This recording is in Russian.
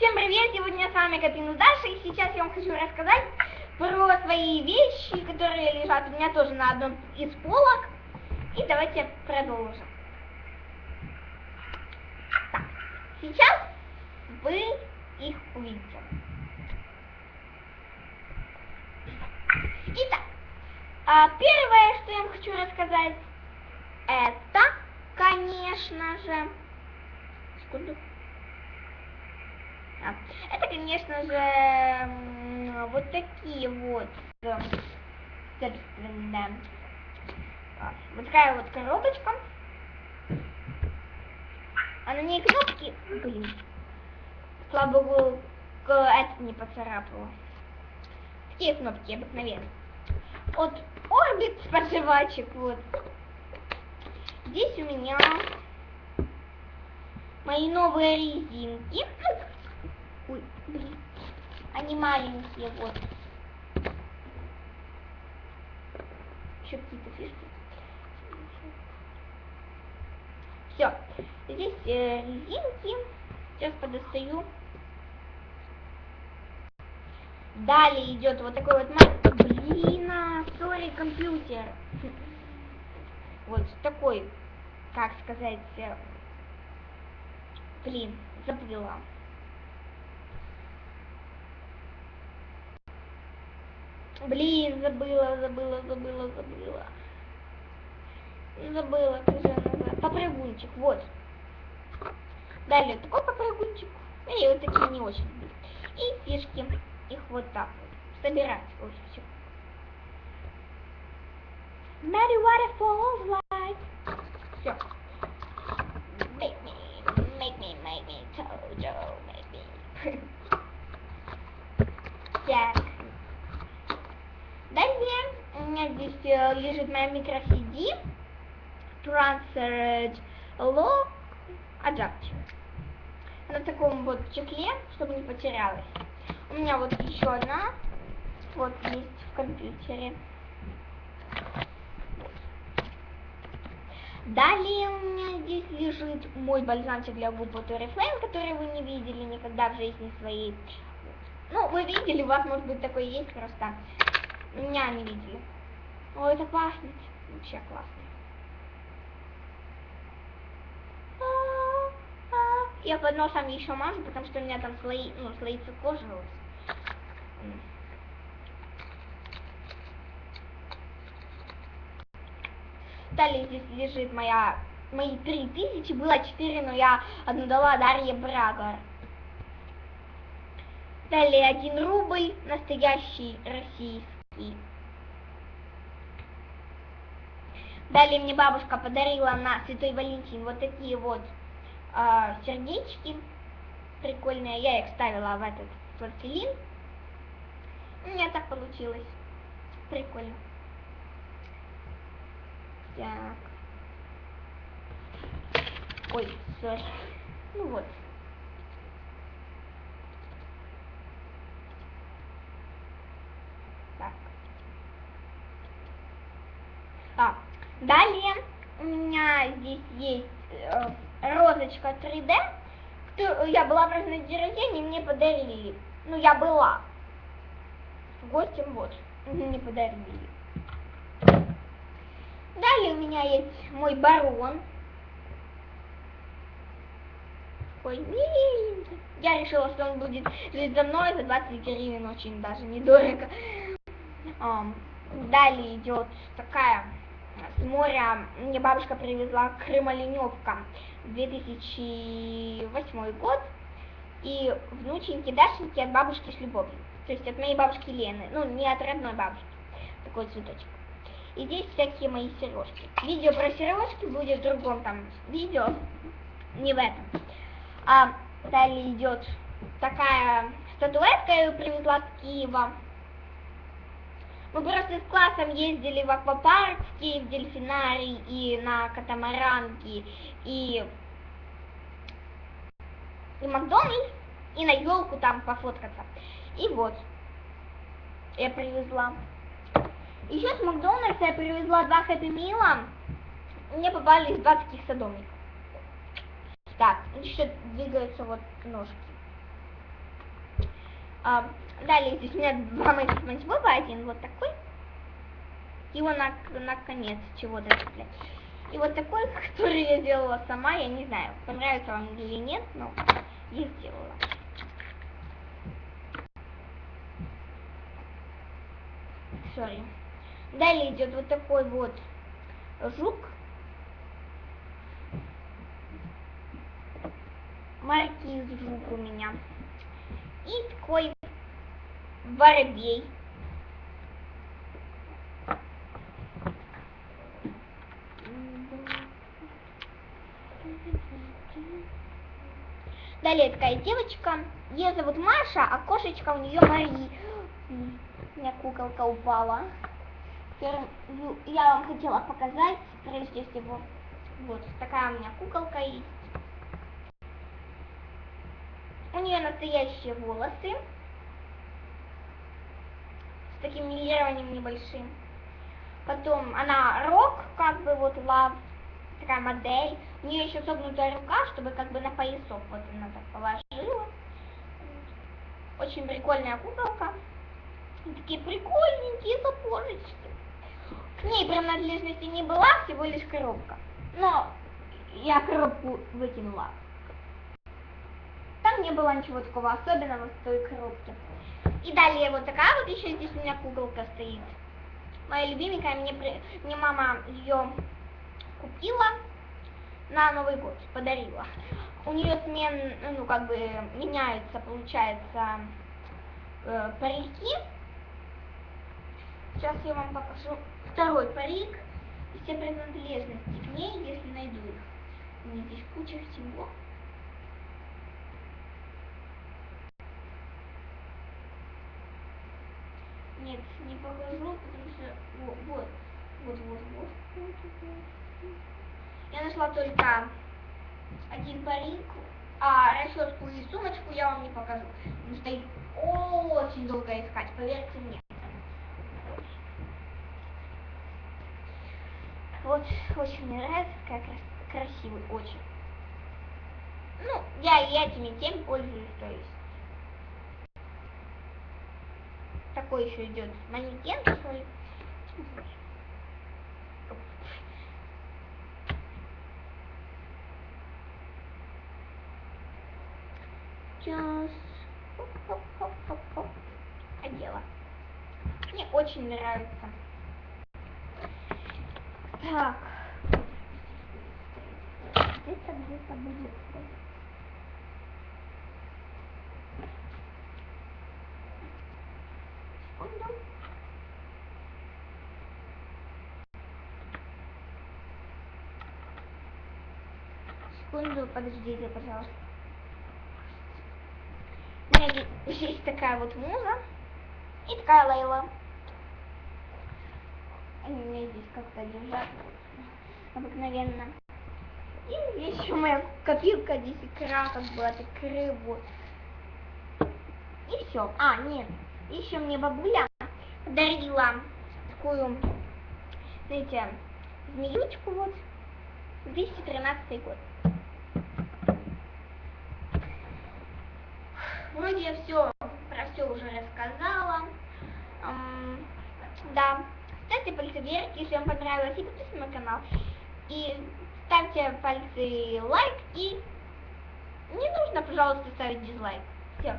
Всем привет! Сегодня с вами Капину Даша, и сейчас я вам хочу рассказать про свои вещи, которые лежат у меня тоже на одном из полок. И давайте продолжим. Так, сейчас вы их увидите. Итак, а первое, что я вам хочу рассказать, это, конечно же, секунду. Это, конечно же, вот такие вот, э, собственно, а, вот такая вот коробочка. А на ней кнопки, блин, слава богу, это не поцарапало. Такие кнопки обыкновенные. От орбит споживачек, вот. Здесь у меня мои новые резинки. Ой, блин. Они маленькие, вот. Еще какие-то фишки. Все. Здесь э, резинки. Сейчас подостаю. Далее идет вот такой вот маленький. Блин, а, сори, компьютер. Вот такой, как сказать, э, блин, забыла. Блин, забыла, забыла, забыла, забыла. Забыла, называется. Попрыгунчик, вот. Далее такой попрыгунчик. И вот такие не очень люблю. И фишки. Их вот так вот. Собирать. Ой, все. Mary waterfalls like. Все. Make me, make me, make me, Tojo, make me. Так. Далее у меня здесь э, лежит моя микро-CD Transferred Lock Adapter. На таком вот чехле, чтобы не потерялась. У меня вот еще одна. Вот есть в компьютере. Далее у меня здесь лежит мой бальзамчик для губ от Oriflame, который вы не видели никогда в жизни своей. Ну, вы видели, у вас может быть такой есть просто. Меня не видели. Ой, это пахнет. Вообще классно. Я под носом еще мажу, потому что у меня там слои, ну, слоится кожа. Далее здесь лежит моя, мои три тысячи, было четыре, но я одну дала Дарье Брагер. Далее один рубль, настоящий российский. Далее мне бабушка подарила на Святой Валентин вот такие вот а, сердечки прикольные. Я их ставила в этот пластилин. У меня так получилось. Прикольно. Так. Ой, сори. Ну вот. Так. А, далее у меня здесь есть э, розочка 3D. которую Я была просто на день рождения, мне подарили. Ну, я была. Гостем, вот. Мне подарили. Далее у меня есть мой барон. Ой, миленький. Я решила, что он будет жить за мной за 20 гривен, очень даже недорого. Ам, далее идет такая с моря. Мне бабушка привезла крымоленевка 2008 год. И внученьки Дашеньки от бабушки с любовью. То есть от моей бабушки Лены. Ну, не от родной бабушки. Такой цветочек. И здесь всякие мои сережки. Видео про сережки будет в другом там видео, не в этом. А далее идет такая статуэтка, я ее привезла с Киева. Мы просто с классом ездили в аквапарк, в дельфинарий и на катамаранки, и, и Макдональдс, и на елку там пофоткаться. И вот, я привезла. Еще с Макдональдса я привезла два хэппи мила. Мне попались два таких садовника. Так, еще двигаются вот ножки. А, далее здесь у меня два моих Спанч Боба, один вот такой. Его на, на конец чего-то. И вот такой, который я делала сама, я не знаю, понравится вам или нет, но я сделала. Sorry. Далее идет вот такой вот жук. Маркиз жук у меня. И такой воробей. Далее такая девочка. Ее зовут Маша, а кошечка у нее Мари. У меня куколка упала. Ну, я вам хотела показать, прежде всего. Вот такая у меня куколка есть. У нее настоящие волосы. С таким милированием небольшим. Потом она рок, как бы вот лав, такая модель. У нее еще согнутая рука, чтобы как бы на поясок вот она так положила. Очень прикольная куколка. И такие прикольненькие сапожечки. К ней принадлежности не была, всего лишь коробка. Но я коробку выкинула. Там не было ничего такого особенного в той коробке. И далее вот такая вот еще здесь у меня куколка стоит. Моя любименькая, мне, мне мама ее купила на Новый год, подарила. У нее смен, ну как бы меняются, получается, э, парики. Сейчас я вам покажу второй парик все принадлежности к ней, если найду их. У меня здесь куча всего. Нет, не покажу, потому что вот, вот, вот, вот, вот. Я нашла только один парик, а расческу и сумочку я вам не покажу. Потому что их очень долго искать, поверьте мне. Вот, очень мне нравится, как красивый, очень. Ну, я и этими тем пользуюсь, то есть. Такой еще идет манекен такой. Сейчас. Хоп-хоп-хоп-хоп-хоп. Одела. Мне очень нравится. Так. Где-то, где-то будет. Секунду. Секунду, подождите, пожалуйста. У есть такая вот муза и такая Лейла. Они меня здесь как-то держат обыкновенно. И еще моя копилка 10 раз как бы открыв вот. И все. А, нет. Еще мне бабуля подарила такую, знаете, змеючку вот. 213 год. Вроде я все про все уже рассказала. Эм, да. Ставьте пальцы вверх, если вам понравилось, и подписывайтесь на мой канал. И ставьте пальцы лайк, и не нужно, пожалуйста, ставить дизлайк. Все.